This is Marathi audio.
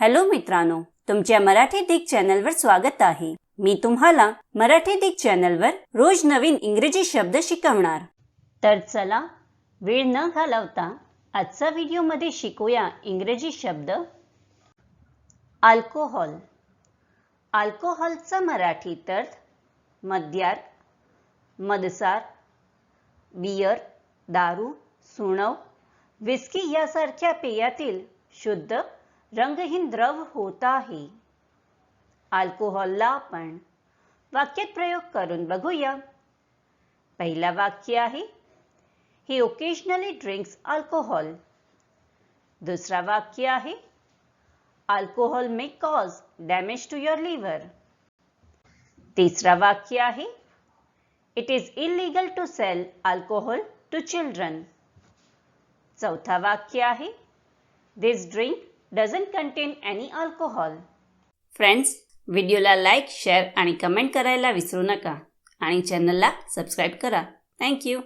हॅलो मित्रांनो तुमच्या मराठी दिग चॅनलवर स्वागत आहे. मी तुम्हाला मराठी दिग चॅनलवर रोज नवीन इंग्रजी शब्द शिकवणार. तर चला वेळ न घालवता आजचा व्हिडिओमध्ये शिकूया इंग्रजी शब्द. अल्कोहोल. अल्कोहोलचा मराठीत अर्थ मद्यार मदसार बियर दारू सुणव विस्की यासारख्या पेयातील शुद्ध रंगहीन द्रव होता आहे अल्कोहोलला आपण वाक्यात प्रयोग करून बघूया। पहिला वाक्य आहे ही ओकेजनली ड्रिंक्स अल्कोहोल दुसरा वाक्य आहे alcohol may cause damage to your liver तिसरा वाक्य आहे it is illegal to sell alcohol to children चौथा वाक्य आहे this drink doesn't contain any alcohol friends व्हिडिओला लाईक शेअर आणि कमेंट करायला विसरू नका. आणि चॅनलला सबस्क्राईब करा. थँक्यू